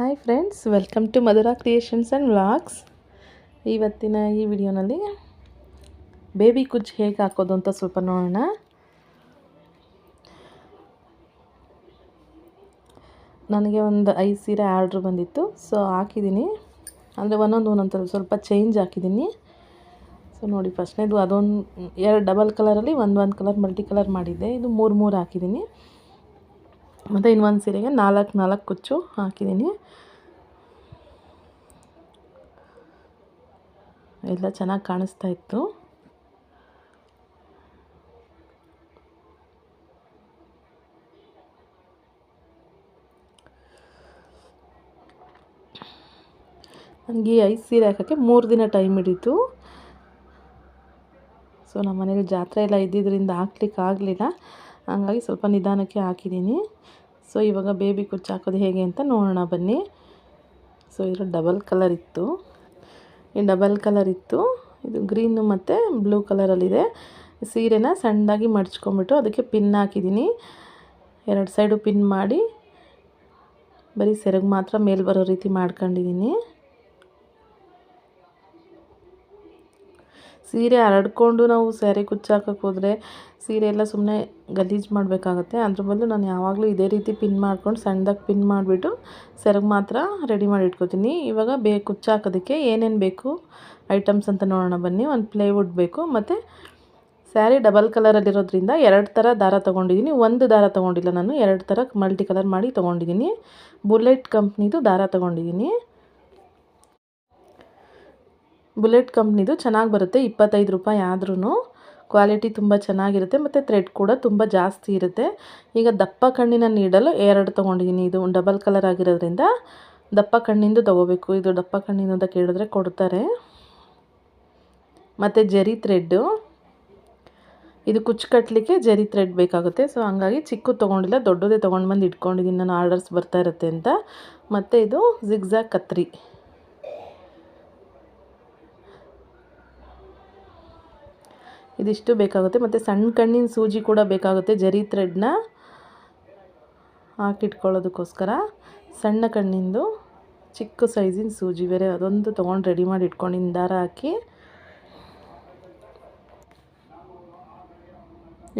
Hi friends welcome to Madhura creations and vlogs ಇವತ್ತಿನ ಈ ವಿಡಿಯೋನಲ್ಲಿ ಬೇಬಿ ಕುಜ್ ಹೇಗೆ ಹಾಕೋದು ಅಂತ ಸ್ವಲ್ಪ ನೋಡೋಣ. ನನಗೆ ಒಂದು ಐದು ಸೀರೆ ಆರ್ಡ್ರ್ ಬಂದಿತ್ತು. ಸೊ ಹಾಕಿದ್ದೀನಿ. ಅಂದರೆ ಒಂದೊಂದು ಒಂದೊಂದು ಸ್ವಲ್ಪ ಚೇಂಜ್ ಹಾಕಿದ್ದೀನಿ. ಸೊ ನೋಡಿ ಫಸ್ಟ್ನೇದು ಅದೊಂದು, ಎರಡು ಡಬಲ್ ಕಲರಲ್ಲಿ ಒಂದು ಒಂದು ಕಲರ್ ಮಲ್ಟಿ ಕಲರ್ ಮಾಡಿದ್ದೆ. ಇದು ಮೂರು ಮೂರು ಹಾಕಿದ್ದೀನಿ. ಮತ್ತು ಇನ್ನೊಂದು ಸೀರೆಗೆ ನಾಲ್ಕು ನಾಲ್ಕು ಕುಚ್ಚು ಹಾಕಿದ್ದೀನಿ. ಎಲ್ಲ ಚೆನ್ನಾಗಿ ಕಾಣಿಸ್ತಾ ಇತ್ತು. ನನಗೆ ಐದು ಸೀರೆ ಹಾಕೋಕ್ಕೆ ಮೂರು ದಿನ ಟೈಮ್ ಹಿಡೀತು. ಸೊ ನಮ್ಮ ಮನೇಲಿ ಜಾತ್ರೆ ಎಲ್ಲ ಇದ್ದಿದ್ದರಿಂದ ಹಾಕ್ಲಿಕ್ಕೆ ಆಗಲಿಲ್ಲ ಹಂಗಾಗಿ ಸ್ವಲ್ಪ ನಿಧಾನಕ್ಕೆ ಹಾಕಿದ್ದೀನಿ. ಸೊ ಇವಾಗ ಬೇಬಿ ಕುಚ್ಚು ಹಾಕೋದು ಹೇಗೆ ಅಂತ ನೋಡೋಣ ಬನ್ನಿ. ಸೊ ಇದು ಡಬಲ್ ಕಲರ್ ಇತ್ತು. ಈ ಡಬಲ್ ಕಲರ್ ಇತ್ತು. ಇದು ಗ್ರೀನು ಮತ್ತು ಬ್ಲೂ ಕಲರಲ್ಲಿದೆ ಸೀರೆನ ಸಣ್ಣದಾಗಿ ಮಡ್ಚ್ಕೊಂಬಿಟ್ಟು ಅದಕ್ಕೆ ಪಿನ್ ಹಾಕಿದ್ದೀನಿ. ಎರಡು ಸೈಡು ಪಿನ್ ಮಾಡಿ, ಬರೀ ಸೆರಗು ಮಾತ್ರ ಮೇಲೆ ಬರೋ ರೀತಿ ಮಾಡ್ಕೊಂಡಿದ್ದೀನಿ. ಸೀರೆ ಹರಡ್ಕೊಂಡು ನಾವು ಸ್ಯಾರಿ ಕುಚ್ಚಾಕಕ್ಕೆ ಹೋದರೆ ಸೀರೆ ಎಲ್ಲ ಸುಮ್ಮನೆ ಗಲೀಜು ಮಾಡಬೇಕಾಗತ್ತೆ. ಅದ್ರ ಬದಲು ನಾನು ಯಾವಾಗಲೂ ಇದೇ ರೀತಿ ಪಿನ್ ಮಾಡ್ಕೊಂಡು ಸಣ್ಣದಾಗಿ ಪಿನ್ ಮಾಡಿಬಿಟ್ಟು ಸೆರಗು ಮಾತ್ರ ರೆಡಿ ಮಾಡಿ ಇಟ್ಕೋತೀನಿ. ಇವಾಗ ಬೇ ಕುಚ್ಚಾಕೋದಕ್ಕೆ ಏನೇನು ಬೇಕು ಐಟಮ್ಸ್ ಅಂತ ನೋಡೋಣ ಬನ್ನಿ. ಒಂದು ಪ್ಲೇವುಡ್ ಬೇಕು ಮತ್ತು ಸ್ಯಾರಿ ಡಬಲ್ ಕಲರಲ್ಲಿರೋದ್ರಿಂದ ಎರಡು ಥರ ದಾರ ತೊಗೊಂಡಿದ್ದೀನಿ. ಒಂದು ದಾರ ತೊಗೊಂಡಿಲ್ಲ ನಾನು, ಎರಡು ಥರ ಮಲ್ಟಿ ಕಲರ್ ಮಾಡಿ ತೊಗೊಂಡಿದ್ದೀನಿ. ಬುಲೆಟ್ ಕಂಪ್ನಿದು ದಾರ ತೊಗೊಂಡಿದ್ದೀನಿ. ಬುಲೆಟ್ ಕಂಪ್ನಿದು ಚೆನ್ನಾಗಿ ಬರುತ್ತೆ, ಇಪ್ಪತ್ತೈದು ರೂಪಾಯಿ ಆದ್ರೂ ಕ್ವಾಲಿಟಿ ತುಂಬ ಚೆನ್ನಾಗಿರುತ್ತೆ ಮತ್ತು ಥ್ರೆಡ್ ಕೂಡ ತುಂಬ ಜಾಸ್ತಿ ಇರುತ್ತೆ. ಈಗ ದಪ್ಪ ಕಣ್ಣಿನ ನೀಡಲು ಎರಡು ತೊಗೊಂಡಿದ್ದೀನಿ ಇದು ಡಬಲ್ ಕಲರ್ ಆಗಿರೋದ್ರಿಂದ ದಪ್ಪ ಕಣ್ಣಿಂದು ತೊಗೋಬೇಕು. ಇದು ದಪ್ಪ ಕಣ್ಣಿನ ಅಂತ ಕೇಳಿದ್ರೆ ಕೊಡ್ತಾರೆ. ಮತ್ತು ಜರಿ ಥ್ರೆಡ್ಡು ಇದು ಕುಚ್ಚು ಕಟ್ಟಲಿಕ್ಕೆ ಜರಿ ಥ್ರೆಡ್ ಬೇಕಾಗುತ್ತೆ. ಸೊ ಹಂಗಾಗಿ ಚಿಕ್ಕದು ತೊಗೊಂಡಿಲ್ಲ, ದೊಡ್ಡದೇ ತೊಗೊಂಡು ಬಂದು ಇಟ್ಕೊಂಡಿದ್ದೀನಿ ನಾನು ಆರ್ಡರ್ಸ್ ಬರ್ತಾ ಇರುತ್ತೆ ಅಂತ. ಮತ್ತು ಇದು ಜಿಗ್ಜಾಗ್ ಕತ್ರಿ. ಇದಿಷ್ಟು ಬೇಕಾಗುತ್ತೆ. ಮತ್ತು ಸಣ್ಣ ಕಣ್ಣಿನ ಸೂಜಿ ಕೂಡ ಬೇಕಾಗುತ್ತೆ. ಜರಿ ಥ್ರೆಡ್ನ ಹಾಕಿಟ್ಕೊಳ್ಳೋದಕ್ಕೋಸ್ಕರ. ಸಣ್ಣ ಕಣ್ಣಿಂದು ಚಿಕ್ಕ ಸೈಜಿನ ಸೂಜಿ. ಬೇರೆ ಅದೊಂದು ತೊಗೊಂಡು ರೆಡಿ ಮಾಡಿ ಇಟ್ಕೊಂಡಿನ ದಾರ ಹಾಕಿ.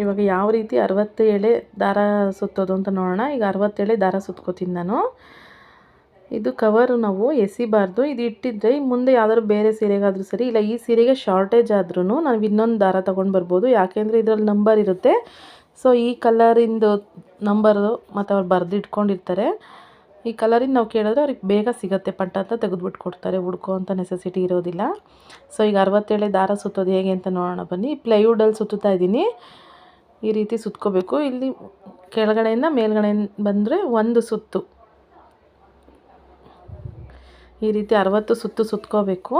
ಇವಾಗ ಯಾವ ರೀತಿ ಅರವತ್ತು ಎಳೆ ದಾರ ಸುತ್ತೋದು ಅಂತ ನೋಡೋಣ. ಈಗ ಅರವತ್ತೇಳೆ ದಾರ ಸುತ್ಕೋತೀನಿ ನಾನು. ಇದು ಕವರು ನಾವು ಎಸಿಬಾರ್ದು. ಇದು ಇಟ್ಟಿದ್ರೆ ಮುಂದೆ ಯಾವ್ದಾದ್ರು ಬೇರೆ ಸೀರೆಗಾದ್ರೂ ಸರಿ, ಇಲ್ಲ ಈ ಸೀರೆಗೆ ಶಾರ್ಟೇಜ್ ಆದ್ರೂ ನಾವು ಇನ್ನೊಂದು ದಾರ ತೊಗೊಂಡು ಬರ್ಬೋದು. ಯಾಕೆಂದರೆ ಇದರಲ್ಲಿ ನಂಬರ್ ಇರುತ್ತೆ. ಸೊ ಈ ಕಲರಿಂದು ನಂಬರು ಮತ್ತು ಅವ್ರು ಬರೆದು ಇಟ್ಕೊಂಡಿರ್ತಾರೆ ಈ ಕಲರಿಂದ ನಾವು ಕೇಳಿದ್ರೆ ಅವ್ರಿಗೆ ಬೇಗ ಸಿಗುತ್ತೆ ಪಟ್ಟ ಅಂತ ತೆಗೆದುಬಿಟ್ಟು ಕೊಡ್ತಾರೆ ಹುಡ್ಕೋ ಅಂತ ನೆಸೆಸಿಟಿ ಇರೋದಿಲ್ಲ. ಸೊ ಈಗ ಅರವತ್ತೇಳೆ ದಾರ ಸುತ್ತೋದು ಹೇಗೆ ಅಂತ ನೋಡೋಣ ಬನ್ನಿ. ಪ್ಲೈವುಡಲ್ಲಿ ಸುತ್ತುತ್ತಾ ಇದ್ದೀನಿ. ಈ ರೀತಿ ಸುತ್ಕೋಬೇಕು. ಇಲ್ಲಿ ಕೆಳಗಡೆಯಿಂದ ಮೇಲ್ಗಡೆಯಿಂದ ಬಂದರೆ ಒಂದು ಸುತ್ತು. ಈ ರೀತಿ ಅರವತ್ತು ಸುತ್ತು ಸುತ್ಕೋಬೇಕು.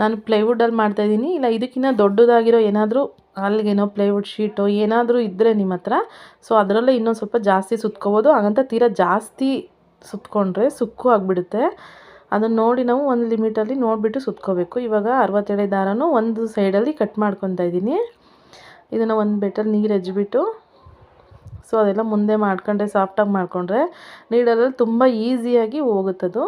ನಾನು ಪ್ಲೈವುಡಲ್ಲಿ ಮಾಡ್ತಾಯಿದ್ದೀನಿ ಇಲ್ಲ ಇದಕ್ಕಿಂತ ದೊಡ್ಡದಾಗಿರೋ ಏನಾದರೂ ಅಲ್ಲಿಗೇನೋ ಪ್ಲೈವುಡ್ ಶೀಟೋ ಏನಾದರೂ ಇದ್ದರೆ ನಿಮ್ಮ ಹತ್ರ. ಸೊ ಅದರಲ್ಲೇ ಇನ್ನೊಂದು ಸ್ವಲ್ಪ ಜಾಸ್ತಿ ಸುತ್ಕೋಬೋದು. ಹಾಗಂತ ತೀರಾ ಜಾಸ್ತಿ ಸುತ್ಕೊಂಡ್ರೆ ಸುಕ್ಕು ಆಗಿಬಿಡುತ್ತೆ. ಅದನ್ನು ನೋಡಿ ನಾವು ಒಂದು ಲಿಮಿಟಲ್ಲಿ ನೋಡಿಬಿಟ್ಟು ಸುತ್ಕೋಬೇಕು. ಇವಾಗ ಅರವತ್ತೆಳೆ ದಾರನೂ ಒಂದು ಸೈಡಲ್ಲಿ ಕಟ್ ಮಾಡ್ಕೊತಾ ಇದ್ದೀನಿ. ಇದನ್ನು ಒಂದು ಬೆಟ್ಟಲ್ಲಿ ನೀರು ಹೆಜ್ಬಿಟ್ಟು. ಸೊ ಅದೆಲ್ಲ ಮುಂದೆ ಮಾಡ್ಕೊಂಡ್ರೆ ಸಾಫ್ಟಾಗಿ ಮಾಡಿಕೊಂಡ್ರೆ ನೀಡಲಲ್ಲಿ ತುಂಬ ಈಸಿಯಾಗಿ ಹೋಗುತ್ತದು.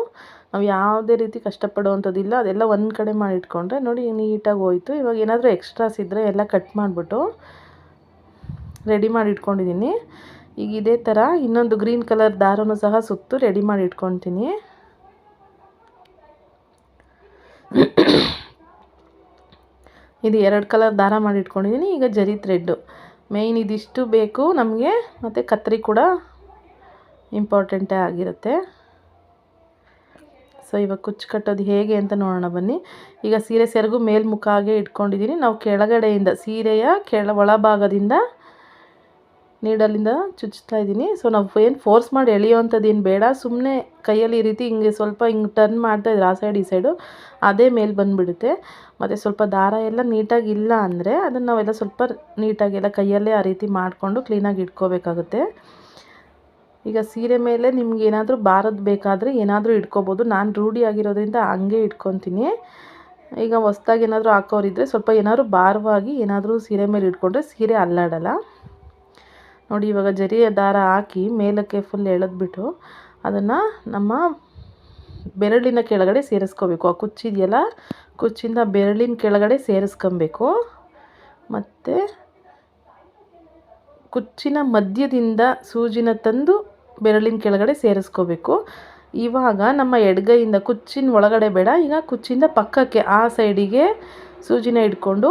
ನಾವು ಯಾವುದೇ ರೀತಿ ಕಷ್ಟಪಡುವಂಥದ್ದಿಲ್ಲ, ಅದೆಲ್ಲ ಒಂದು ಕಡೆ ಮಾಡಿಟ್ಕೊಂಡ್ರೆ ನೋಡಿ ನೀಟಾಗಿ ಹೋಯ್ತು. ಇವಾಗ ಏನಾದರೂ ಎಕ್ಸ್ಟ್ರಾಸ್ ಇದ್ದರೆ ಎಲ್ಲ ಕಟ್ ಮಾಡಿಬಿಟ್ಟು ರೆಡಿ ಮಾಡಿ ಇಟ್ಕೊಂಡಿದ್ದೀನಿ ಈಗ ಇದೇ ಥರ ಇನ್ನೊಂದು ಗ್ರೀನ್ ಕಲರ್ ದಾರನೂ ಸಹ ಸುತ್ತು ರೆಡಿ ಮಾಡಿ ಇಟ್ಕೊತೀನಿ ಇದು ಎರಡು ಕಲರ್ ದಾರ ಮಾಡಿ ಇಟ್ಕೊಂಡಿದ್ದೀನಿ ಈಗ ಜರಿ ಥ್ರೆಡ್ಡು. ಮೇಯ್ನ್ ಇದಿಷ್ಟು ಬೇಕು ನಮಗೆ, ಮತ್ತು ಕತ್ರಿ ಕೂಡ ಇಂಪಾರ್ಟೆಂಟೇ ಆಗಿರುತ್ತೆ. ಸೊ ಇವಾಗ ಕುಚ್ಚು ಕಟ್ಟೋದು ಹೇಗೆ ಅಂತ ನೋಡೋಣ ಬನ್ನಿ. ಈಗ ಸೀರೆ ಸೆರಗು ಮೇಲ್ಮುಖಾಗೆ ಇಟ್ಕೊಂಡಿದ್ದೀನಿ. ನಾವು ಕೆಳಗಡೆಯಿಂದ ಸೀರೆಯ ಕೆಳ ಒಳಭಾಗದಿಂದ ನೀಡಲಿಂದ ಚುಚ್ತಾ ಇದ್ದೀನಿ. ಸೊ ನಾವು ಏನು ಫೋರ್ಸ್ ಮಾಡಿ ಎಳೆಯೋವಂಥದ್ದು ಏನು ಬೇಡ. ಸುಮ್ಮನೆ ಕೈಯಲ್ಲಿ ಈ ರೀತಿ ಹಿಂಗೆ ಸ್ವಲ್ಪ ಹಿಂಗೆ ಟರ್ನ್ ಮಾಡ್ತಾ ಇದ್ರೆ ಆ ಸೈಡ್ ಈ ಸೈಡು ಅದೇ ಮೇಲೆ ಬಂದುಬಿಡುತ್ತೆ. ಮತ್ತು ಸ್ವಲ್ಪ ದಾರ ಎಲ್ಲ ನೀಟಾಗಿ ಇಲ್ಲ ಅಂದರೆ ಅದನ್ನು ನಾವೆಲ್ಲ ಸ್ವಲ್ಪ ನೀಟಾಗಿ ಎಲ್ಲ ಕೈಯಲ್ಲೇ ಆ ರೀತಿ ಮಾಡಿಕೊಂಡು ಕ್ಲೀನಾಗಿ ಇಟ್ಕೋಬೇಕಾಗುತ್ತೆ. ಈಗ ಸೀರೆ ಮೇಲೆ ನಿಮ್ಗೆ ಏನಾದರೂ ಬಾರದು ಬೇಕಾದರೆ ಏನಾದರೂ ಇಟ್ಕೋಬೋದು. ನಾನು ರೂಢಿ ಆಗಿರೋದ್ರಿಂದ ಹಂಗೆ ಇಟ್ಕೊತೀನಿ. ಈಗ ಹೊಸ್ದಾಗಿ ಏನಾದರೂ ಹಾಕೋರಿದ್ರೆ ಸ್ವಲ್ಪ ಏನಾದರೂ ಭಾರವಾಗಿ ಏನಾದರೂ ಸೀರೆ ಮೇಲೆ ಇಟ್ಕೊಂಡ್ರೆ ಸೀರೆ ಅಲ್ಲಾಡಲ್ಲ. ನೋಡಿ ಇವಾಗ ಜರಿಯ ದಾರ ಹಾಕಿ ಮೇಲಕ್ಕೆ ಫುಲ್ ಎಳೆದ್ಬಿಟ್ಟು ಅದನ್ನು ನಮ್ಮ ಬೆರಳಿನ ಕೆಳಗಡೆ ಸೇರಿಸ್ಕೋಬೇಕು. ಆ ಕುಚ್ಚಿದೆಯಲ್ಲ ಕುಚ್ಚಿಂದ ಬೆರಳಿನ ಕೆಳಗಡೆ ಸೇರಿಸ್ಕೊಬೇಕು. ಮತ್ತು ಕುಚ್ಚಿನ ಮಧ್ಯದಿಂದ ಸೂಜಿನ ತಂದು ಬೆರಳಿನ ಕೆಳಗಡೆ ಸೇರಿಸ್ಕೋಬೇಕು. ಇವಾಗ ನಮ್ಮ ಎಡಗೈಯಿಂದ ಕುಚ್ಚಿನ ಒಳಗಡೆ ಬೇಡ, ಈಗ ಕುಚ್ಚಿಂದ ಪಕ್ಕಕ್ಕೆ ಆ ಸೈಡಿಗೆ ಸೂಜಿನ ಇಟ್ಕೊಂಡು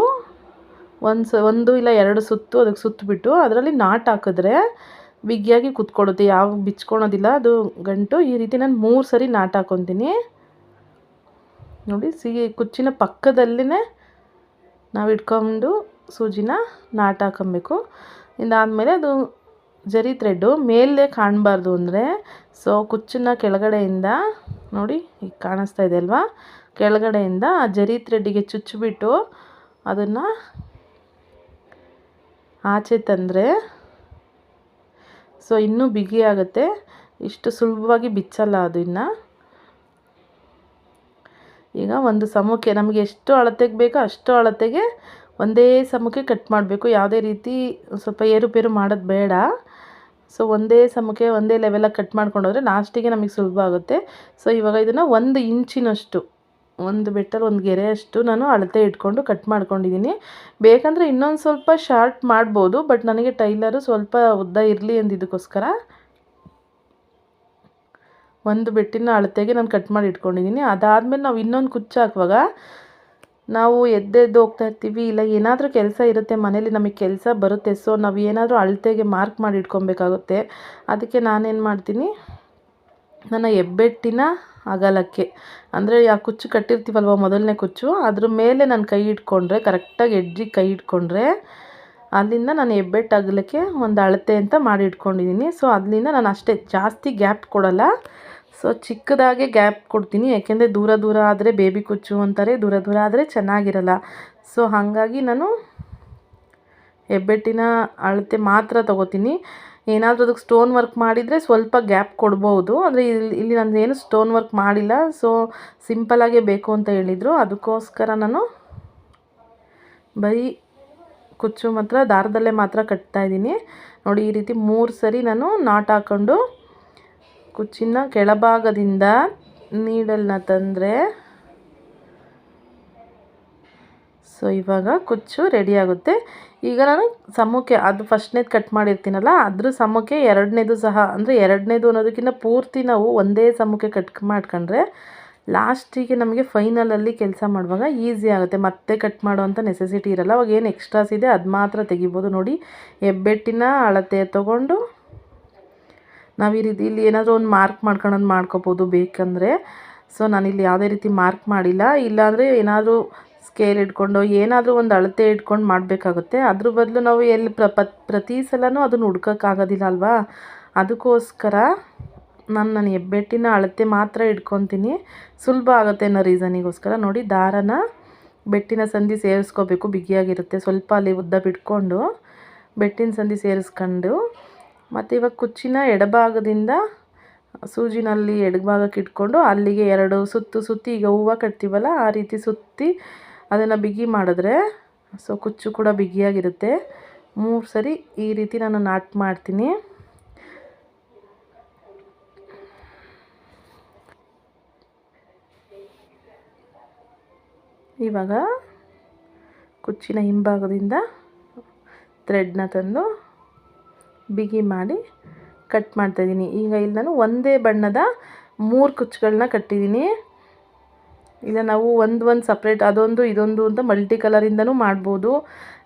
ಒಂದು ಸ, ಒಂದು ಇಲ್ಲ ಎರಡು ಸುತ್ತು ಅದಕ್ಕೆ ಸುತ್ತಬಿಟ್ಟು ಅದರಲ್ಲಿ ನಾಟ್ ಹಾಕಿದ್ರೆ ಬಿಗಿಯಾಗಿ ಕುತ್ಕೊಡುತ್ತೆ ಯಾವ ಬಿಚ್ಕೊಳೋದಿಲ್ಲ, ಅದು ಗಂಟು. ಈ ರೀತಿ ನಾನು ಮೂರು ಸರಿ ನಾಟ್ ಹಾಕೊತೀನಿ. ನೋಡಿ ಸಿಹಿ ಕುಚ್ಚಿನ ಪಕ್ಕದಲ್ಲೇ ನಾವು ಇಟ್ಕೊಂಡು ಸೂಜಿನ ನಾಟ್ ಹಾಕೊಬೇಕು. ಇದಾದಮೇಲೆ ಅದು ಜರಿ ಥ್ರೆಡ್ಡು ಮೇಲೆ ಕಾಣಬಾರ್ದು ಅಂದರೆ ಸೊ ಕುಚ್ಚನ್ನ ಕೆಳಗಡೆಯಿಂದ, ನೋಡಿ ಈಗ ಕಾಣಿಸ್ತಾ ಇದೆ ಅಲ್ವಾ? ಕೆಳಗಡೆಯಿಂದ ಆ ಜರಿ ಥ್ರೆಡ್ಡಿಗೆ ಚುಚ್ಚಿಬಿಟ್ಟು ಅದನ್ನು ಆಚೆ ತಂದರೆ ಸೊ ಇನ್ನೂ ಬಿಗಿ ಆಗುತ್ತೆ. ಇಷ್ಟು ಸುಲಭವಾಗಿ ಬಿಚ್ಚಲ್ಲ ಅದು ಇನ್ನು. ಈಗ ಒಂದು ಸಮಕ್ಕೆ ನಮಗೆ ಎಷ್ಟು ಅಳತೆಗೆ ಬೇಕೋ ಅಷ್ಟು ಅಳತೆಗೆ ಒಂದೇ ಸಮಕ್ಕೆ ಕಟ್ ಮಾಡಬೇಕು. ಯಾವುದೇ ರೀತಿ ಸ್ವಲ್ಪ ಏರುಪೇರು ಮಾಡೋದು ಬೇಡ. ಸೊ ಒಂದೇ ಸಮಕ್ಕೆ ಒಂದೇ ಲೆವೆಲಾಗಿ ಕಟ್ ಮಾಡ್ಕೊಂಡೋದ್ರೆ ಲಾಸ್ಟಿಗೆ ನಮಗೆ ಸುಲಭ ಆಗುತ್ತೆ. ಸೊ ಇವಾಗ ಇದನ್ನು ಒಂದು ಇಂಚಿನಷ್ಟು, ಒಂದು ಬೆಟ್ಟಲ್ಲಿ ಒಂದು ಗೆರೆಯಷ್ಟು ನಾನು ಅಳತೆ ಇಟ್ಕೊಂಡು ಕಟ್ ಮಾಡ್ಕೊಂಡಿದ್ದೀನಿ ಬೇಕಂದರೆ ಇನ್ನೊಂದು ಸ್ವಲ್ಪ ಶಾರ್ಟ್ ಮಾಡ್ಬೋದು ಬಟ್ ನನಗೆ ಟೈಲರು ಸ್ವಲ್ಪ ಉದ್ದ ಇರಲಿ ಅಂದಿದ್ದಕ್ಕೋಸ್ಕರ ಒಂದು ಬೆಟ್ಟಿನ ಅಳತೆಗೆ ನಾನು ಕಟ್ ಮಾಡಿ ಇಟ್ಕೊಂಡಿದ್ದೀನಿ ಅದಾದಮೇಲೆ ನಾವು ಇನ್ನೊಂದು ಕುಚ್ಚು ಹಾಕುವಾಗ ನಾವು ಎದ್ದೆದ್ದು ಹೋಗ್ತಾ ಇರ್ತೀವಿ, ಇಲ್ಲ ಏನಾದರೂ ಕೆಲಸ ಇರುತ್ತೆ ಮನೇಲಿ ನಮಗೆ ಕೆಲಸ ಬರುತ್ತೆ, ಸೊ ನಾವು ಏನಾದರೂ ಅಳತೆಗೆ ಮಾರ್ಕ್ ಮಾಡಿ ಇಟ್ಕೊಬೇಕಾಗುತ್ತೆ. ಅದಕ್ಕೆ ನಾನೇನು ಮಾಡ್ತೀನಿ, ನನ್ನ ಹೆಬ್ಬೆಟ್ಟಿನ ಅಗಲಕ್ಕೆ, ಅಂದರೆ ಆ ಕುಚ್ಚು ಕಟ್ಟಿರ್ತೀವಲ್ವ ಮೊದಲನೇ ಕುಚ್ಚು, ಅದ್ರ ಮೇಲೆ ನಾನು ಕೈ ಇಟ್ಕೊಂಡ್ರೆ ಕರೆಕ್ಟಾಗಿ ಎಡ್ಜಿಗೆ ಕೈ ಇಟ್ಕೊಂಡ್ರೆ, ಅಲ್ಲಿಂದ ನಾನು ಹೆಬ್ಬೆಟ್ಟು ಅಗಲಕ್ಕೆ ಒಂದು ಅಳತೆ ಅಂತ ಮಾಡಿ ಇಟ್ಕೊಂಡಿದ್ದೀನಿ ಸೊ ಅದರಿಂದ ನಾನು ಅಷ್ಟೇ ಜಾಸ್ತಿ ಗ್ಯಾಪ್ ಕೊಡಲ್ಲ. ಸೊ ಚಿಕ್ಕದಾಗೆ ಗ್ಯಾಪ್ ಕೊಡ್ತೀನಿ, ಯಾಕೆಂದರೆ ದೂರ ದೂರ ಆದರೆ ಬೇಬಿ ಕುಚ್ಚು ಅಂತಾರೆ, ದೂರ ದೂರ ಆದರೆ ಚೆನ್ನಾಗಿರಲ್ಲ. ಸೊ ಹಾಗಾಗಿ ನಾನು ಹೆಬ್ಬೆಟ್ಟಿನ ಅಳತೆ ಮಾತ್ರ ತೊಗೋತೀನಿ. ಏನಾದರೂ ಅದಕ್ಕೆ ಸ್ಟೋನ್ ವರ್ಕ್ ಮಾಡಿದರೆ ಸ್ವಲ್ಪ ಗ್ಯಾಪ್ ಕೊಡ್ಬೋದು. ಅಂದರೆ ಇಲ್ಲಿ ಇಲ್ಲಿ ನಾನು ಏನು ಸ್ಟೋನ್ ವರ್ಕ್ ಮಾಡಿಲ್ಲ. ಸೊ ಸಿಂಪಲಾಗೇ ಬೇಕು ಅಂತ ಹೇಳಿದರು. ಅದಕ್ಕೋಸ್ಕರ ನಾನು ಬರೀ ಕುಚ್ಚು ಮಾತ್ರ, ದಾರದಲ್ಲೇ ಮಾತ್ರ ಕಟ್ತಾ ಇದ್ದೀನಿ. ನೋಡಿ, ಈ ರೀತಿ ಮೂರು ಸರಿ ನಾನು ನಾಟ್ ಹಾಕ್ಕೊಂಡು ಕುಚ್ಚಿನ ಕೆಳಭಾಗದಿಂದ ನೀಡಲ್ನ ತಂದರೆ. ಸೊ ಇವಾಗ ಕುಚ್ಚು ರೆಡಿ ಆಗುತ್ತೆ. ಈಗ ನಾನು ಸಮಕ್ಕೆ ಅದು ಫಸ್ಟ್ನೇದು ಕಟ್ ಮಾಡಿರ್ತೀನಲ್ಲ, ಅದ್ರ ಸಮಕ್ಕೆ ಎರಡನೇದು ಸಹ, ಅಂದರೆ ಎರಡನೇದು ಅನ್ನೋದಕ್ಕಿಂತ ಪೂರ್ತಿ ನಾವು ಒಂದೇ ಸಮಕ್ಕೆ ಕಟ್ ಮಾಡ್ಕೊಂಡ್ರೆ ಲಾಸ್ಟಿಗೆ ನಮಗೆ ಫೈನಲಲ್ಲಿ ಕೆಲಸ ಮಾಡುವಾಗ ಈಸಿ ಆಗುತ್ತೆ. ಮತ್ತೆ ಕಟ್ ಮಾಡುವಂಥ ನೆಸೆಸಿಟಿ ಇರಲ್ಲ. ಅವಾಗ ಏನು ಎಕ್ಸ್ಟ್ರಾಸ್ ಇದೆ, ಅದು ಮಾತ್ರ ತೆಗಿಬೋದು. ನೋಡಿ, ಹೆಬ್ಬೆಟ್ಟಿನ ಅಳತೆ ತೊಗೊಂಡು ನಾವು ಈ ರೀತಿ ಇಲ್ಲಿ ಏನಾದರೂ ಒಂದು ಮಾರ್ಕ್ ಮಾಡ್ಕೊಳ್ಳೋದು ಮಾಡ್ಕೋಬೋದು ಬೇಕಂದರೆ. ಸೊ ನಾನಿಲ್ಲಿ ಯಾವುದೇ ರೀತಿ ಮಾರ್ಕ್ ಮಾಡಿಲ್ಲ. ಇಲ್ಲಾಂದರೆ ಏನಾದರೂ ಸ್ಕೇಲ್ ಇಟ್ಕೊಂಡು, ಏನಾದರೂ ಒಂದು ಅಳತೆ ಇಟ್ಕೊಂಡು ಮಾಡಬೇಕಾಗುತ್ತೆ. ಅದ್ರ ಬದಲು ನಾವು ಎಲ್ಲಿ ಪ್ರ ಪ್ರತಿ ಸಲನೂ ಅದನ್ನು ಹುಡ್ಕೋಕ್ಕಾಗೋದಿಲ್ಲ ಅಲ್ವಾ? ಅದಕ್ಕೋಸ್ಕರ ನಾನು ನನ್ನ ಹೆಬ್ಬೆಟ್ಟಿನ ಅಳತೆ ಮಾತ್ರ ಇಟ್ಕೊತೀನಿ. ಸುಲಭ ಆಗುತ್ತೆ ಅನ್ನೋ ರೀಸನಿಗೋಸ್ಕರ ನೋಡಿ, ದಾರನ ಬೆಟ್ಟಿನ ಸಂಧಿ ಸೇರಿಸ್ಕೋಬೇಕು. ಬಿಗಿಯಾಗಿರುತ್ತೆ. ಸ್ವಲ್ಪ ಅಲ್ಲಿ ಉದ್ದ ಬಿಟ್ಕೊಂಡು ಬೆಟ್ಟಿನ ಸಂಧಿ ಸೇರಿಸ್ಕೊಂಡು ಮತ್ತು ಇವಾಗ ಕುಚ್ಚಿನ ಎಡಭಾಗದಿಂದ ಸೂಜಿನಲ್ಲಿ ಎಡಭಾಗಕ್ಕೆ ಇಟ್ಕೊಂಡು ಅಲ್ಲಿಗೆ ಎರಡು ಸುತ್ತು ಸುತ್ತಿ ಈಗ ಹೂವು ಕಟ್ತೀವಲ್ಲ ಆ ರೀತಿ ಸುತ್ತಿ ಅದನ್ನು ಬಿಗಿ ಮಾಡಿದ್ರೆ ಸೊ ಕುಚ್ಚು ಕೂಡ ಬಿಗಿಯಾಗಿರುತ್ತೆ. ಮೂರು ಸರಿ ಈ ರೀತಿ ನಾನು ನಾಟ್ ಮಾಡ್ತೀನಿ. ಇವಾಗ ಕುಚ್ಚಿನ ಹಿಂಭಾಗದಿಂದ ಥ್ರೆಡ್ನ ತಂದು ಬಿಗಿ ಮಾಡಿ ಕಟ್ ಮಾಡ್ತಾಯಿದ್ದೀನಿ ಈಗ ಇಲ್ಲಿ ನಾನು ಒಂದೇ ಬಣ್ಣದ ಮೂರು ಕುಚ್ಚುಗಳನ್ನ ಕಟ್ಟಿದ್ದೀನಿ. ಇಲ್ಲ, ನಾವು ಒಂದು ಒಂದು ಸಪ್ರೇಟ್ ಅದೊಂದು, ಇದೊಂದು ಅಂತ ಮಲ್ಟಿ ಕಲರಿಂದನೂ ಮಾಡ್ಬೋದು.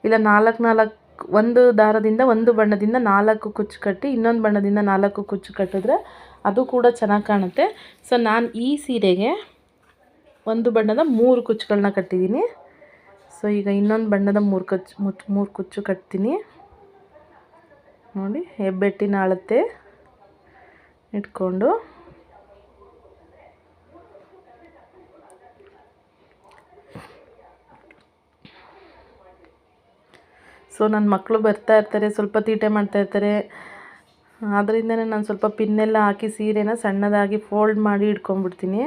ಇಲ್ಲ, ನಾಲ್ಕು ನಾಲ್ಕು ಒಂದು ದಾರದಿಂದ ಒಂದು ಬಣ್ಣದಿಂದ ನಾಲ್ಕು ಕುಚ್ಚು ಕಟ್ಟಿ ಇನ್ನೊಂದು ಬಣ್ಣದಿಂದ ನಾಲ್ಕು ಕುಚ್ಚು ಕಟ್ಟಿದ್ರೆ ಅದು ಕೂಡ ಚೆನ್ನಾಗಿ ಕಾಣುತ್ತೆ. ಸೊ ನಾನು ಈ ಸೀರೆಗೆ ಒಂದು ಬಣ್ಣದ ಮೂರು ಕುಚ್ಚುಗಳನ್ನ ಕಟ್ಟಿದ್ದೀನಿ. ಸೊ ಈಗ ಇನ್ನೊಂದು ಬಣ್ಣದ ಮೂರು ಕುಚ್ಚು ಮೂರು ಕುಚ್ಚು ಕಟ್ತೀನಿ. ನೋಡಿ, ಹೆಬ್ಬೆಟ್ಟಿನ ಅಳತೆ ಇಟ್ಕೊಂಡು. ಸೊ ನನ್ನ ಮಕ್ಕಳು ಬರ್ತಾ ಇರ್ತಾರೆ, ಸ್ವಲ್ಪ ತೀಟೆ ಮಾಡ್ತಾ ಇರ್ತಾರೆ. ಆದ್ದರಿಂದನೇ ನಾನು ಸ್ವಲ್ಪ ಪಿನ್ನೆಲ್ಲ ಹಾಕಿ, ಸೀರೆನ ಸಣ್ಣದಾಗಿ ಫೋಲ್ಡ್ ಮಾಡಿ ಇಟ್ಕೊಂಡ್ಬಿಡ್ತೀನಿ.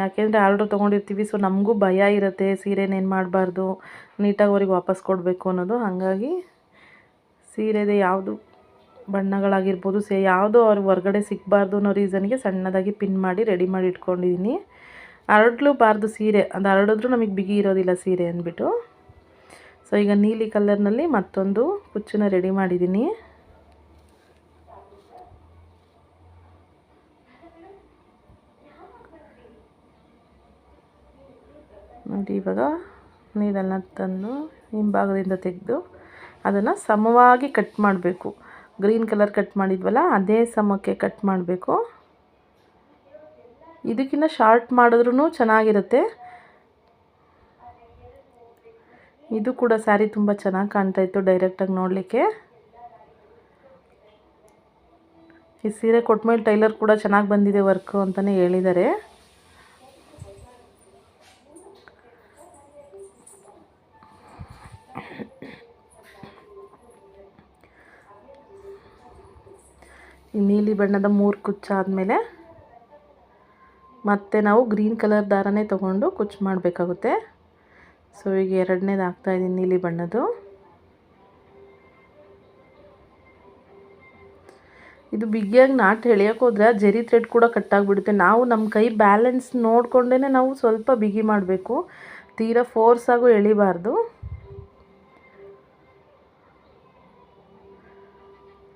ಯಾಕೆಂದರೆ ಆರ್ಡ್ರ್ ತೊಗೊಂಡಿರ್ತೀವಿ ಸೊ ನಮಗೂ ಭಯ ಇರುತ್ತೆ ಸೀರೆನೇನು ಮಾಡಬಾರ್ದು, ನೀಟಾಗಿ ಅವ್ರಿಗೆ ವಾಪಸ್ ಕೊಡಬೇಕು ಅನ್ನೋದು. ಹಾಗಾಗಿ ಸೀರೆದೆ ಯಾವುದು ಬಣ್ಣಗಳಾಗಿರ್ಬೋದು, ಸೇ ಯಾವುದೋ ಅವ್ರಿಗೆ ಹೊರ್ಗಡೆ ಸಿಗಬಾರ್ದು ಅನ್ನೋ ರೀಸನ್ಗೆ ಸಣ್ಣದಾಗಿ ಪಿನ್ ಮಾಡಿ ರೆಡಿ ಮಾಡಿ ಇಟ್ಕೊಂಡಿದ್ದೀನಿ ಹರಡ್ಲೂಬಾರ್ದು ಸೀರೆ, ಅದು ಹರಡಿದ್ರೂ ನಮಗೆ ಬಿಗಿ ಇರೋದಿಲ್ಲ ಸೀರೆ ಅಂದ್ಬಿಟ್ಟು. ಸೊ, ಈಗ ನೀಲಿ ಕಲರ್ನಲ್ಲಿ ಮತ್ತೊಂದು ಕುಚ್ಚನ್ನ ರೆಡಿ ಮಾಡಿದ್ದೀನಿ ನೋಡಿ, ಇವಾಗ ನೀರನ್ನು ತಂದು ಹಿಂಭಾಗದಿಂದ ತೆಗೆದು ಅದನ್ನು ಸಮವಾಗಿ ಕಟ್ ಮಾಡಬೇಕು. ಗ್ರೀನ್ ಕಲರ್ ಕಟ್ ಮಾಡಿದ್ವಲ್ಲ, ಅದೇ ಸಮಕ್ಕೆ ಕಟ್ ಮಾಡಬೇಕು. ಇದಕ್ಕಿಂತ ಶಾರ್ಟ್ ಮಾಡಿದ್ರೂ ಚೆನ್ನಾಗಿರುತ್ತೆ. ಇದು ಕೂಡ ಸ್ಯಾರಿ ತುಂಬ ಚೆನ್ನಾಗಿ ಕಾಣ್ತಾ ಇತ್ತು ಡೈರೆಕ್ಟಾಗಿ ನೋಡಲಿಕ್ಕೆ. ಈ ಸೀರೆ ಕೊಟ್ಮೇಲೆ ಟೈಲರ್ ಕೂಡ ಚೆನ್ನಾಗಿ ಬಂದಿದೆ ವರ್ಕು ಅಂತಲೇ ಹೇಳಿದ್ದಾರೆ. ಈ ನೀಲಿ ಬಣ್ಣದ ಮೂರು ಕುಚ್ಚಾದಮೇಲೆ ಮತ್ತೆ ನಾವು ಗ್ರೀನ್ ಕಲರ್ ದಾರನೇ ತೊಗೊಂಡು ಕುಚ್ಚು ಮಾಡಬೇಕಾಗುತ್ತೆ. ಸೊ ಈಗ ಎರಡನೇದು ಹಾಕ್ತಾಯಿದ್ದೀನಿ ನೀಲಿ ಬಣ್ಣದ್ದು. ಇದು ಬಿಗಿಯಾಗಿ ನಾಟ್ ಹೋದ್ರೆ ಜರಿ ಥ್ರೆಡ್ ಕೂಡ ಕಟ್ಟಾಗಿಬಿಡುತ್ತೆ ನಾವು ನಮ್ಮ ಕೈ ಬ್ಯಾಲೆನ್ಸ್ ನೋಡಿಕೊಂಡೇ ನಾವು ಸ್ವಲ್ಪ ಬಿಗಿ ಮಾಡಬೇಕು. ತೀರಾ ಫೋರ್ಸಾಗೂ ಎಳಿಬಾರ್ದು.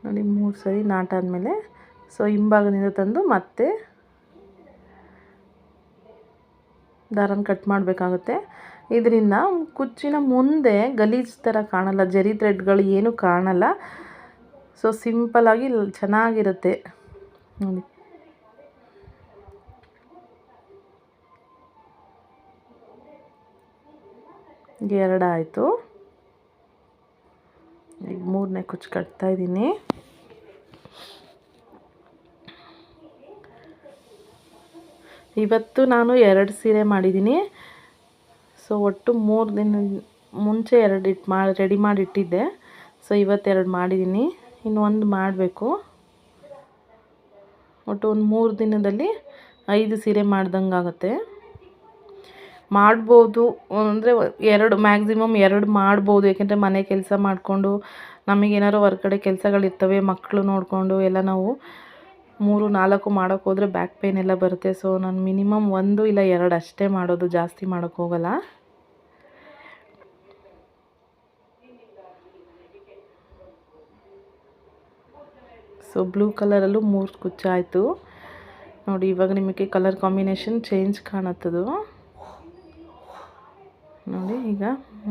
ನೋಡಿ, ಮೂರು ಸರಿ ನಾಟಾದಮೇಲೆ ಸೊ ಹಿಂಭಾಗದಿಂದ ತಂದು ಮತ್ತೆ ದಾರನ ಕಟ್ ಮಾಡಬೇಕಾಗುತ್ತೆ. ಇದರಿಂದ ಕುಚ್ಚಿನ ಮುಂದೆ ಗಲೀಜು ಥರ ಕಾಣಲ್ಲ, ಜರಿ ಥ್ರೆಡ್ಗಳು ಏನು ಕಾಣಲ್ಲ. ಸೊ ಸಿಂಪಲಾಗಿ ಚೆನ್ನಾಗಿರುತ್ತೆ. ನೋಡಿ. ಎರಡಾಯಿತು. ಈಗ ಮೂರನೇ ಕುಚ್ಚು ಕಟ್ತಾ ಇವತ್ತು ನಾನು ಎರಡು ಸೀರೆ ಮಾಡಿದ್ದೀನಿ. ಸೊ ಒಟ್ಟು ಮೂರು ದಿನ ಮುಂಚೆ ಎರಡು ಇಟ್ಟು ಮಾಡಿ ರೆಡಿ ಮಾಡಿ ಇಟ್ಟಿದ್ದೆ ಸೊ ಇವತ್ತೆರಡು ಮಾಡಿದ್ದೀನಿ. ಇನ್ನು ಒಂದು ಮಾಡಬೇಕು. ಒಟ್ಟು ಒಂದು ಮೂರು ದಿನದಲ್ಲಿ ಐದು ಸೀರೆ ಮಾಡ್ದಂಗೆ ಆಗುತ್ತೆ. ಮಾಡ್ಬೋದು ಅಂದರೆ ಎರಡು ಮ್ಯಾಕ್ಸಿಮಮ್ ಎರಡು ಮಾಡ್ಬೋದು. ಯಾಕೆಂದರೆ ಮನೆ ಕೆಲಸ ಮಾಡಿಕೊಂಡು ನಮಗೇನಾರು ಹೊರ್ಗಡೆ ಕೆಲಸಗಳಿರ್ತವೆ, ಮಕ್ಕಳು ನೋಡಿಕೊಂಡು ಎಲ್ಲ ನಾವು ಮೂರು, ನಾಲ್ಕು ಮಾಡೋಕ್ಕೆ ಹೋದರೆ ಬ್ಯಾಕ್ ಪೇನ್ ಎಲ್ಲ ಬರುತ್ತೆ. ಸೊ ನಾನು ಮಿನಿಮಮ್ ಒಂದು ಇಲ್ಲ ಎರಡು ಅಷ್ಟೇ ಮಾಡೋದು ಜಾಸ್ತಿ ಮಾಡೋಕ್ಕೆ ಹೋಗಲ್ಲ. ಸೊ ಬ್ಲೂ ಕಲರಲ್ಲೂ ಮೂರು ಕುಚ್ಚಾಯಿತು ನೋಡಿ, ಇವಾಗ ನಿಮಗೆ ಕಲರ್ ಕಾಂಬಿನೇಷನ್ ಚೇಂಜ್ ಕಾಣತ್ತದು. ನೋಡಿ, ಈಗ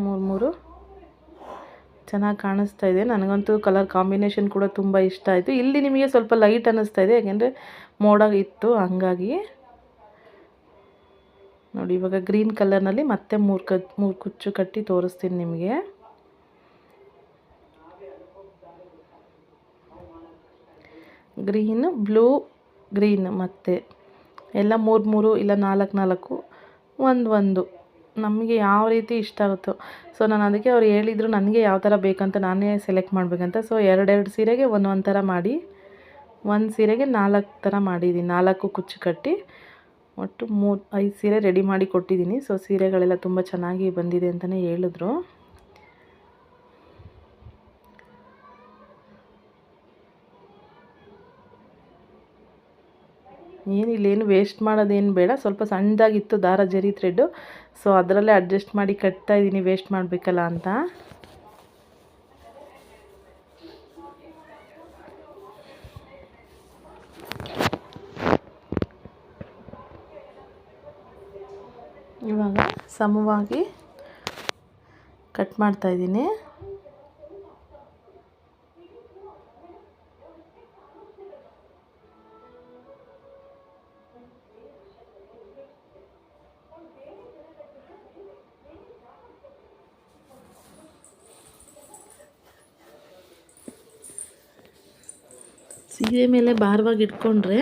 ಮೂರು ಮೂರು. ಚೆನ್ನಾಗಿ ಕಾಣಿಸ್ತಾ ಇದೆ. ನನಗಂತೂ ಕಲರ್ ಕಾಂಬಿನೇಷನ್ ಕೂಡ ತುಂಬ ಇಷ್ಟ ಆಯಿತು. ಇಲ್ಲಿ ನಿಮಗೆ ಸ್ವಲ್ಪ ಲೈಟ್ ಅನ್ನಿಸ್ತಾ ಇದೆ. ಯಾಕೆಂದರೆ ಮೋಡ ಇತ್ತು ಹಂಗಾಗಿ ನೋಡಿ, ಇವಾಗ ಗ್ರೀನ್ ಕಲರ್ನಲ್ಲಿ ಮತ್ತೆ ಮೂರು ಕ, ಮೂರು ಕುಚ್ಚು ಕಟ್ಟಿ ತೋರಿಸ್ತೀನಿ ನಿಮಗೆ. ಗ್ರೀನು ಬ್ಲೂ ಗ್ರೀನ್ ಮತ್ತೆ ಎಲ್ಲ ಮೂರು ಮೂರು, ಇಲ್ಲ ನಾಲ್ಕು ನಾಲ್ಕು, ಒಂದು ಒಂದು. ನಮಗೆ ಯಾವ ರೀತಿ ಇಷ್ಟ ಆಗುತ್ತೋ. ಸೊ ನಾನು ಅದಕ್ಕೆ ಅವ್ರು ಹೇಳಿದ್ರು ನನಗೆ ಯಾವ ಥರ ಬೇಕಂತ ನಾನೇ ಸೆಲೆಕ್ಟ್ ಮಾಡಬೇಕಂತ. ಸೊ ಎರಡೆರಡು ಸೀರೆಗೆ ಒಂದೊಂದು ಥರ ಮಾಡಿ, ಒಂದು ಸೀರೆಗೆ ನಾಲ್ಕು ಥರ ಮಾಡಿದ್ದೀನಿ ನಾಲ್ಕು ಕುಚ್ಚು ಕಟ್ಟಿ, ಒಟ್ಟು ಮೂರು ಐದು ಸೀರೆ ರೆಡಿ ಮಾಡಿ ಕೊಟ್ಟಿದ್ದೀನಿ ಸೊ ಸೀರೆಗಳೆಲ್ಲ ತುಂಬ ಚೆನ್ನಾಗಿ ಬಂದಿದೆ ಅಂತಲೇ ಹೇಳಿದ್ರು. ಏನಿಲ್ಲ ಏನು ವೇಸ್ಟ್ ಮಾಡೋದೇನು ಬೇಡ. ಸ್ವಲ್ಪ ಸಣ್ಣದಾಗಿತ್ತು ದಾರ ಜರಿ ಥ್ರೆಡ್ಡು ಸೊ ಅದರಲ್ಲೇ ಅಡ್ಜಸ್ಟ್ ಮಾಡಿ ಕಟ್ತಾ ಇದ್ದೀನಿ ವೇಸ್ಟ್ ಮಾಡಬೇಕಲ್ಲ ಅಂತ. ಇವಾಗ ಸಮವಾಗಿ ಕಟ್ ಮಾಡ್ತಾಯಿದ್ದೀನಿ ಸೀರೆ ಮೇಲೆ ಭಾರವಾಗಿ ಇಟ್ಕೊಂಡ್ರೆ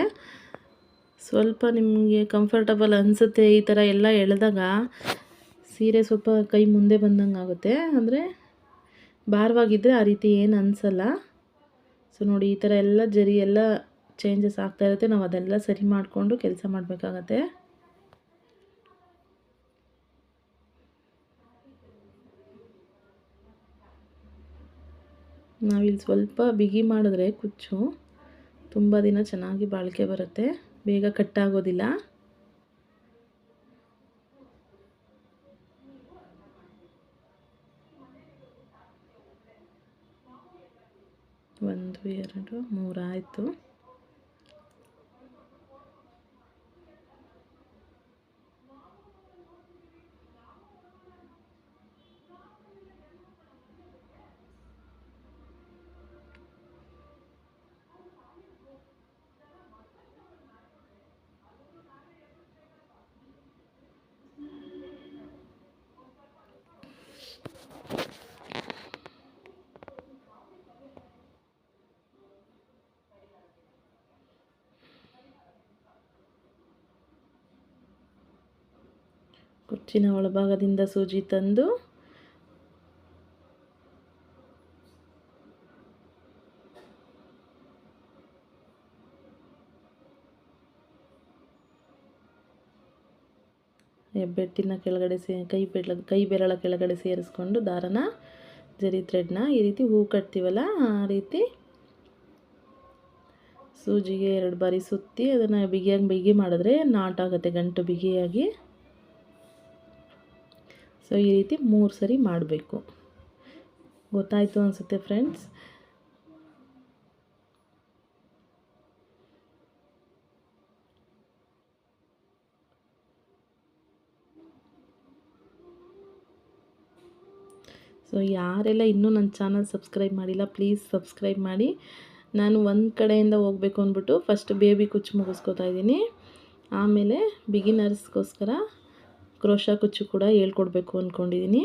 ಸ್ವಲ್ಪ ನಿಮಗೆ ಕಂಫರ್ಟಬಲ್ ಅನಿಸುತ್ತೆ ಈ ಥರ ಎಲ್ಲ ಎಳೆದಾಗ ಸೀರೆ ಸ್ವಲ್ಪ ಕೈ ಮುಂದೆ ಬಂದಂಗೆ ಆಗುತ್ತೆ. ಅಂದರೆ ಭಾರವಾಗಿದ್ದರೆ ಆ ರೀತಿ ಏನು ಅನಿಸಲ್ಲ. ಸೊ ನೋಡಿ ಈ ಥರ ಎಲ್ಲ ಜರಿ ಎಲ್ಲ ಚೇಂಜಸ್ ಆಗ್ತಾ ಇರುತ್ತೆ. ನಾವು ಅದೆಲ್ಲ ಸರಿ ಮಾಡಿಕೊಂಡು ಕೆಲಸ ಮಾಡಬೇಕಾಗತ್ತೆ. ನಾವಿಲ್ಲಿ ಸ್ವಲ್ಪ ಬಿಗಿ ಮಾಡಿದ್ರೆ ಕುಚ್ಚು. ತುಂಬ ದಿನ ಚೆನ್ನಾಗಿ ಬಾಳಿಕೆ ಬರುತ್ತೆ. ಬೇಗ ಕಟ್ಟಾಗೋದಿಲ್ಲ. ಒಂದು ಎರಡು ಮೂರು ಕುಚ್ಚಿನ ಒಳಭಾಗದಿಂದ ಸೂಜಿ ತಂದು ಹೆಬ್ಬೆಟ್ಟಿನ ಕೆಳಗಡೆ ಸೇ, ಕೈ ಬೆರಳ ಕೈ ಬೆರಳ ಕೆಳಗಡೆ ಸೇರಿಸ್ಕೊಂಡು ದಾರನ ಜರಿ ಥ್ರೆಡ್ನ ಈ ರೀತಿ ಹೂ ಕಟ್ತೀವಲ್ಲ, ಆ ರೀತಿ ಸೂಜಿಗೆ ಎರಡು ಬಾರಿ ಸುತ್ತಿ ಅದನ್ನು ಬಿಗಿಯಾಗಿ, ಬಿಗಿ ಮಾಡಿದ್ರೆ ನಾಟಾಗುತ್ತೆ ಗಂಟು ಬಿಗಿಯಾಗಿ. ಸೊ, ಈ ರೀತಿ ಮೂರು ಸರಿ ಮಾಡಬೇಕು. ಗೊತ್ತಾಯಿತು ಅನಿಸುತ್ತೆ ಫ್ರೆಂಡ್ಸ್? ಸೊ, ಯಾರೆಲ್ಲ ಇನ್ನೂ ನನ್ನ ಚಾನಲ್ ಸಬ್ಸ್ಕ್ರೈಬ್ ಮಾಡಿಲ್ಲ, ಪ್ಲೀಸ್ ಸಬ್ಸ್ಕ್ರೈಬ್ ಮಾಡಿ. ನಾನು ಒಂದು ಕಡೆಯಿಂದ ಹೋಗಬೇಕು ಅಂದ್ಬಿಟ್ಟು ಫಸ್ಟ್ ಬೇಬಿ ಕುಚ್ಚು ಮುಗಿಸ್ಕೊತಾ ಇದ್ದೀನಿ. ಆಮೇಲೆ ಬಿಗಿನರ್ಸ್ಗೋಸ್ಕರ ಕ್ರೋಶ ಕುಚ್ಚು ಕೂಡ ಹೇಳ್ಕೊಡ್ಬೇಕು ಅಂದ್ಕೊಂಡಿದ್ದೀನಿ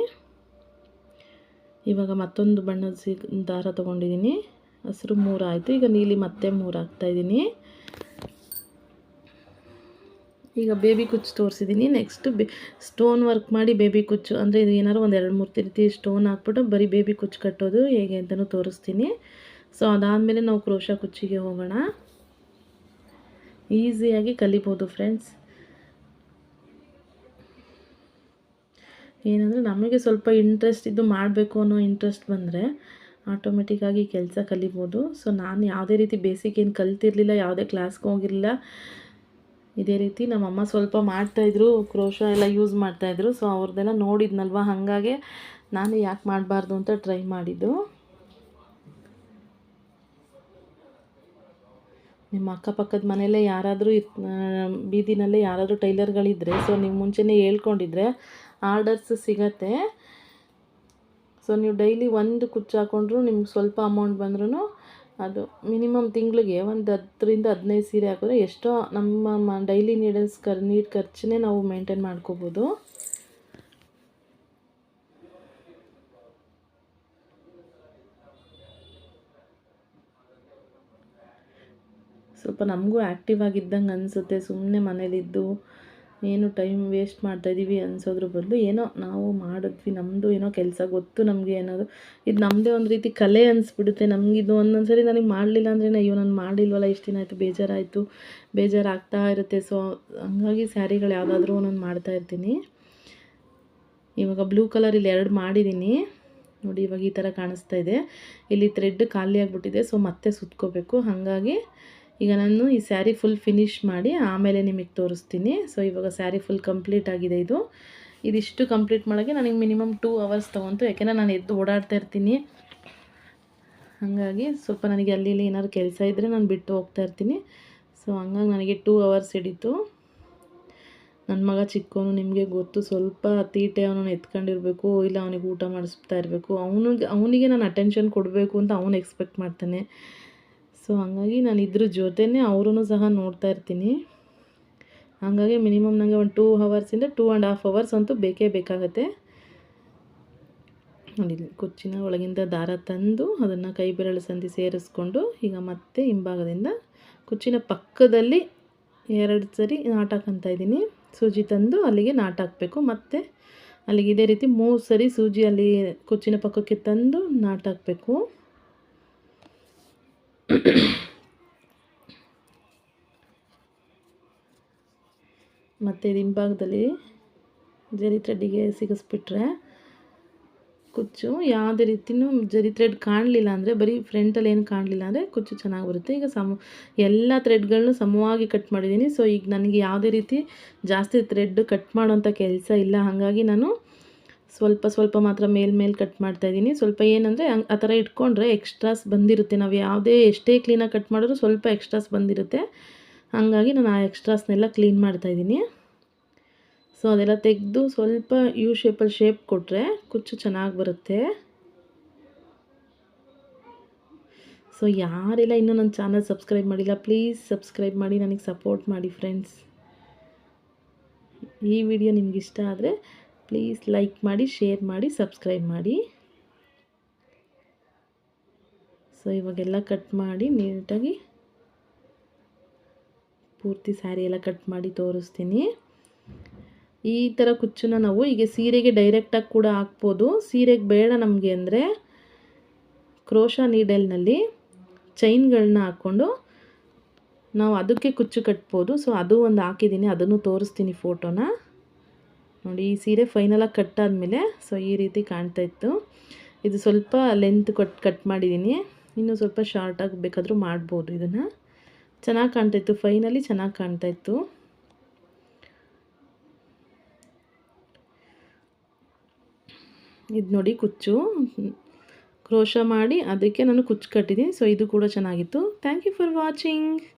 ಇವಾಗ ಮತ್ತೊಂದು ಬಣ್ಣದ ಸಿ, ದಾರ ತೊಗೊಂಡಿದ್ದೀನಿ ಹಸಿರು ಮೂರು ಆಯಿತು. ಈಗ ನೀಲಿ ಮತ್ತೆ ಮೂರು ಹಾಕ್ತಾಯಿದ್ದೀನಿ ಈಗ ಬೇಬಿ ಕುಚ್ಚು ತೋರಿಸಿದ್ದೀನಿ ನೆಕ್ಸ್ಟು ಬೆ, ಸ್ಟೋನ್ ವರ್ಕ್ ಮಾಡಿ ಬೇಬಿ ಕುಚ್ಚು. ಅಂದರೆ ಇದು ಏನಾದ್ರು ಒಂದು ಎರಡು ಮೂರು ರೀತಿ ಸ್ಟೋನ್ ಹಾಕ್ಬಿಟ್ಟು ಬರೀ ಬೇಬಿ ಕುಚ್ಚು ಕಟ್ಟೋದು ಹೇಗೆ ಅಂತಲೂ ತೋರಿಸ್ತೀನಿ. ಸೊ ಅದಾದಮೇಲೆ ನಾವು ಕ್ರೋಶ ಕುಚ್ಚಿಗೆ ಹೋಗೋಣ. ಈಸಿಯಾಗಿ ಕಲಿಬೋದು ಫ್ರೆಂಡ್ಸ್ ಏನಂದರೆ ನಮಗೆ ಸ್ವಲ್ಪ ಇಂಟ್ರೆಸ್ಟ್ ಇದ್ದು ಮಾಡಬೇಕು ಅನ್ನೋ ಇಂಟ್ರೆಸ್ಟ್ ಬಂದರೆ ಆಟೋಮೆಟಿಕ್ಕಾಗಿ ಕೆಲಸ ಕಲಿಬೋದು. ಸೊ ನಾನು ಯಾವುದೇ ರೀತಿ ಬೇಸಿಕ್ ಏನು ಕಲ್ತಿರಲಿಲ್ಲ, ಯಾವುದೇ ಕ್ಲಾಸ್ಗೆ ಹೋಗಿರಲಿಲ್ಲ, ಇದೇ ರೀತಿ ನಮ್ಮಮ್ಮ ಸ್ವಲ್ಪ ಮಾಡ್ತಾಯಿದ್ರು ಕ್ರೋಶ ಎಲ್ಲ ಯೂಸ್ ಮಾಡ್ತಾಯಿದ್ರು ಸೊ ಅವ್ರದ್ದೆಲ್ಲ ನೋಡಿದ್ನಲ್ವ? ಹಾಗಾಗಿ ನಾನು ಯಾಕೆ ಮಾಡಬಾರ್ದು ಅಂತ ಟ್ರೈ ಮಾಡಿದ್ದು. ನಿಮ್ಮ ಅಕ್ಕಪಕ್ಕದ ಮನೆಯಲ್ಲೇ ಯಾರಾದರೂ ಬೀದಿನಲ್ಲೇ ಯಾರಾದರೂ ಟೈಲರ್ಗಳಿದ್ದರೆ ಸೊ ನೀವು ಮುಂಚೆನೇ ಹೇಳ್ಕೊಂಡಿದ್ರೆ ಆರ್ಡರ್ಸ್ ಸಿಗತ್ತೆ. ಸೊ ನೀವು ಡೈಲಿ ಒಂದು ಕುಚ್ಚು ಹಾಕೊಂಡ್ರು ನಿಮ್ಗೆ ಸ್ವಲ್ಪ ಅಮೌಂಟ್ ಬಂದ್ರೂ ಅದು ಮಿನಿಮಮ್ ತಿಂಗಳಿಗೆ ಒಂದು ಹತ್ತರಿಂದ ಹದಿನೈದು ಸೀರೆ ಹಾಕಿದ್ರೆ ಎಷ್ಟೋ ನಮ್ಮ ಡೈಲಿ ನೀಡಲ್ಸ್ ಕರ್, ನೀಡ್ ಖರ್ಚನ್ನೇ ನಾವು ಮೇಂಟೈನ್ ಮಾಡ್ಕೋಬೋದು. ಸ್ವಲ್ಪ ನಮಗೂ ಆ್ಯಕ್ಟಿವ್ ಆಗಿದ್ದಂಗೆ ಅನಿಸುತ್ತೆ ಸುಮ್ಮನೆ ಮನೇಲಿದ್ದು. ಏನು ಟೈಮ್ ವೇಸ್ಟ್ ಮಾಡ್ತಾಯಿದ್ದೀವಿ ಅನ್ಸೋದ್ರ ಬದಲು ಏನೋ ನಾವು ಮಾಡಿದ್ವಿ ನಮ್ಮದು ಏನೋ ಕೆಲಸ ಗೊತ್ತು ನಮಗೆ ಏನಾದರೂ. ಇದು ನಮ್ಮದೇ ಒಂದು ರೀತಿ ಕಲೆ ಅನಿಸ್ಬಿಡುತ್ತೆ ನಮಗಿದು. ಒಂದೊಂದು ಸರಿ ನನಗೆ ಮಾಡಲಿಲ್ಲ ಅಂದ್ರೆ ಅಯ್ಯೋ ನಾನು ಮಾಡಿಲ್ವಲ್ಲ, ಇಷ್ಟು ದಿನ ಆಯಿತು, ಬೇಜಾರಾಯಿತು, ಬೇಜಾರಾಗ್ತಾ ಇರುತ್ತೆ. ಸೊ ಹಂಗಾಗಿ ಸ್ಯಾರಿಗಳು ಯಾವುದಾದ್ರೂ ಒಂದೊಂದು ಮಾಡ್ತಾ ಇರ್ತೀನಿ. ಇವಾಗ ಬ್ಲೂ ಕಲರ್ ಇಲ್ಲಿ ಎರಡು ಮಾಡಿದ್ದೀನಿ ನೋಡಿ, ಇವಾಗ ಈ ಥರ ಕಾಣಿಸ್ತಾ ಇದೆ. ಇಲ್ಲಿ ಥ್ರೆಡ್ ಖಾಲಿ ಆಗಿಬಿಟ್ಟಿದೆ ಸೊ ಮತ್ತೆ ಸುತ್ಕೋಬೇಕು. ಹಾಗಾಗಿ ಈಗ ನಾನು ಈ ಸ್ಯಾರಿ ಫುಲ್ ಫಿನಿಶ್ ಮಾಡಿ ಆಮೇಲೆ ನಿಮಗೆ ತೋರಿಸ್ತೀನಿ. ಸೊ ಇವಾಗ ಸ್ಯಾರಿ ಫುಲ್ ಕಂಪ್ಲೀಟ್ ಆಗಿದೆ ಇದು. ಇದಿಷ್ಟು ಕಂಪ್ಲೀಟ್ ಮಾಡೋಕ್ಕೆ ನನಗೆ ಮಿನಿಮಮ್ ಟೂ ಅವರ್ಸ್ ತೊಗೊಂತು. ಯಾಕೆಂದರೆ ನಾನು ಎದ್ದು ಓಡಾಡ್ತಾ ಇರ್ತೀನಿ. ಹಾಗಾಗಿ ಸ್ವಲ್ಪ ನನಗೆ ಅಲ್ಲಿ ಇಲ್ಲಿ ಏನಾದ್ರು ಕೆಲಸ ಇದ್ದರೆ ನಾನು ಬಿಟ್ಟು ಹೋಗ್ತಾ ಇರ್ತೀನಿ. ಸೊ ಹಂಗಾಗಿ ನನಗೆ ಟೂ ಅವರ್ಸ್ ಹಿಡಿತು. ನನ್ನ ಮಗ ಚಿಕ್ಕವನು ನಿಮಗೆ ಗೊತ್ತು. ಸ್ವಲ್ಪ ತೀಟೆ ಅವನನ್ನು ಎತ್ಕೊಂಡಿರಬೇಕು, ಇಲ್ಲ ಅವನಿಗೆ ಊಟ ಮಾಡಿಸ್ತಾ ಇರಬೇಕು. ಅವನಿಗೆ ಅವನಿಗೆ ನಾನು ಅಟೆನ್ಷನ್ ಕೊಡಬೇಕು ಅಂತ ಅವನು ಎಕ್ಸ್ಪೆಕ್ಟ್ ಮಾಡ್ತಾನೆ. ಸೊ ಹಾಗಾಗಿ ನಾನು ಇದ್ರ ಜೊತೆನೇ ಅವರೂ ಸಹ ನೋಡ್ತಾ ಇರ್ತೀನಿ. ಹಾಗಾಗಿ ಮಿನಿಮಮ್ ನನಗೆ ಒಂದು ಟೂ ಹವರ್ಸಿಂದ ಟೂ ಆ್ಯಂಡ್ ಹಾಫ್ ಅವರ್ಸ್ ಅಂತೂ ಬೇಕೇ ಬೇಕಾಗತ್ತೆ. ನೋಡಿ ಕುಚ್ಚಿನ ಒಳಗಿಂದ ದಾರ ತಂದು ಅದನ್ನು ಕೈ ಬೆರಳು ಸಂಧಿ ಸೇರಿಸ್ಕೊಂಡು ಈಗ ಮತ್ತೆ ಹಿಂಭಾಗದಿಂದ ಕುಚ್ಚಿನ ಪಕ್ಕದಲ್ಲಿ ಎರಡು ಸರಿ ನಾಟಾಕಂತ ಇದ್ದೀನಿ. ಸೂಜಿ ತಂದು ಅಲ್ಲಿಗೆ ನಾಟಾಕಬೇಕು ಮತ್ತು ಅಲ್ಲಿಗೆ ಇದೇ ರೀತಿ ಮೂರು ಸರಿ ಸೂಜಿ ಅಲ್ಲಿ ಕುಚ್ಚಿನ ಪಕ್ಕಕ್ಕೆ ತಂದು ನಾಟಾಕಬೇಕು ಮತ್ತು ಇದು ಹಿಂಭಾಗದಲ್ಲಿ ಜರಿ ಥ್ರೆಡ್ಡಿಗೆ ಸಿಗಿಸ್ಬಿಟ್ರೆ ಕುಚ್ಚು. ಯಾವುದೇ ರೀತಿಯೂ ಜರಿ ಥ್ರೆಡ್ ಕಾಣಲಿಲ್ಲ ಅಂದರೆ, ಬರೀ ಫ್ರಂಟಲ್ಲಿ ಏನು ಕಾಣಲಿಲ್ಲ ಅಂದರೆ ಕುಚ್ಚು ಚೆನ್ನಾಗಿ ಬರುತ್ತೆ ಈಗ ಸಮ, ಎಲ್ಲ ಥ್ರೆಡ್ಗಳನ್ನೂ ಸಮವಾಗಿ ಕಟ್ ಮಾಡಿದ್ದೀನಿ. ಸೊ ಈಗ ನನಗೆ ಯಾವುದೇ ರೀತಿ ಜಾಸ್ತಿ ಥ್ರೆಡ್ ಕಟ್ ಮಾಡೋಂಥ ಕೆಲಸ ಇಲ್ಲ. ಹಾಗಾಗಿ ನಾನು ಸ್ವಲ್ಪ ಸ್ವಲ್ಪ ಮಾತ್ರ ಮೇಲ್ಮೇಲ್ ಕಟ್ ಮಾಡ್ತಾ ಇದ್ದೀನಿ. ಸ್ವಲ್ಪ ಏನಂದರೆ ಆ ಥರ ಇಟ್ಕೊಂಡ್ರೆ ಎಕ್ಸ್ಟ್ರಾಸ್ ಬಂದಿರುತ್ತೆ. ನಾವು ಯಾವುದೇ ಎಷ್ಟೇ ಕ್ಲೀನಾಗಿ ಕಟ್ ಮಾಡಿದ್ರು ಸ್ವಲ್ಪ ಎಕ್ಸ್ಟ್ರಾಸ್ ಬಂದಿರುತ್ತೆ. ಹಾಗಾಗಿ ನಾನು ಆ ಎಕ್ಸ್ಟ್ರಾಸ್ನೆಲ್ಲ ಕ್ಲೀನ್ ಮಾಡ್ತಾ ಇದ್ದೀನಿ. ಸೊ ಅದೆಲ್ಲ ತೆಗೆದು ಸ್ವಲ್ಪ ಯು ಶೇಪಲ್ಲಿ ಶೇಪ್ ಕೊಟ್ಟರೆ ಕುಚ್ಚು ಚೆನ್ನಾಗಿ ಬರುತ್ತೆ. ಸೊ ಯಾರೆಲ್ಲ ಇನ್ನೂ ನನ್ನ ಚಾನಲ್ ಸಬ್ಸ್ಕ್ರೈಬ್ ಮಾಡಿಲ್ಲ ಪ್ಲೀಸ್ ಸಬ್ಸ್ಕ್ರೈಬ್ ಮಾಡಿ. ನನಗೆ ಸಪೋರ್ಟ್ ಮಾಡಿ ಫ್ರೆಂಡ್ಸ್ ಈ ವಿಡಿಯೋ ನಿಮ್ಗೆ ಇಷ್ಟ ಆದರೆ ಪ್ಲೀಸ್ ಲೈಕ್ ಮಾಡಿ ಶೇರ್ ಮಾಡಿ ಸಬ್ಸ್ಕ್ರೈಬ್ ಮಾಡಿ. ಸೊ ಇವಾಗೆಲ್ಲ ಕಟ್ ಮಾಡಿ ನೀಟಾಗಿ ಪೂರ್ತಿ ಸ್ಯಾರಿ ಎಲ್ಲ ಕಟ್ ಮಾಡಿ ತೋರಿಸ್ತೀನಿ. ಈ ಥರ ಕುಚ್ಚನ್ನ ನಾವು ಈಗ ಸೀರೆಗೆ ಡೈರೆಕ್ಟಾಗಿ ಕೂಡ ಹಾಕ್ಬೋದು. ಸೀರೆಗೆ ಬೇಡ ನಮಗೆ ಅಂದರೆ ಕ್ರೋಶಾ ನೀಡಲ್ನಲ್ಲಿ ಚೈನ್ಗಳನ್ನ ಹಾಕ್ಕೊಂಡು ನಾವು ಅದಕ್ಕೆ ಕುಚ್ಚು ಕಟ್ಬೋದು. ಸೊ ಅದು ಒಂದು ಹಾಕಿದ್ದೀನಿ, ಅದನ್ನು ತೋರಿಸ್ತೀನಿ ಫೋಟೋನ ನೋಡಿ, ಈ ಸೀರೆ ಫೈನಲಾಗಿ ಕಟ್ಟಾದಮೇಲೆ ಸೊ ಈ ರೀತಿ ಕಾಣ್ತಾ ಇತ್ತು. ಇದು ಸ್ವಲ್ಪ ಲೆಂತ್ ಕೊಟ್ ಕಟ್ ಮಾಡಿದ್ದೀನಿ ಇನ್ನೂ ಸ್ವಲ್ಪ ಶಾರ್ಟಾಗಿ ಬೇಕಾದರೂ ಮಾಡ್ಬೋದು ಇದನ್ನು. ಚೆನ್ನಾಗಿ ಕಾಣ್ತಾ ಇತ್ತು. ಫೈನಲಿ ಚೆನ್ನಾಗಿ ಕಾಣ್ತಾ ಇತ್ತು. ಇದು ನೋಡಿ ಕುಚ್ಚು. ಕ್ರೋಶ ಮಾಡಿ, ಅದಕ್ಕೆ ನಾನು ಕುಚ್ಚು ಕಟ್ಟಿದ್ದೀನಿ ಸೊ ಇದು ಕೂಡ ಚೆನ್ನಾಗಿತ್ತು. Thank you for watching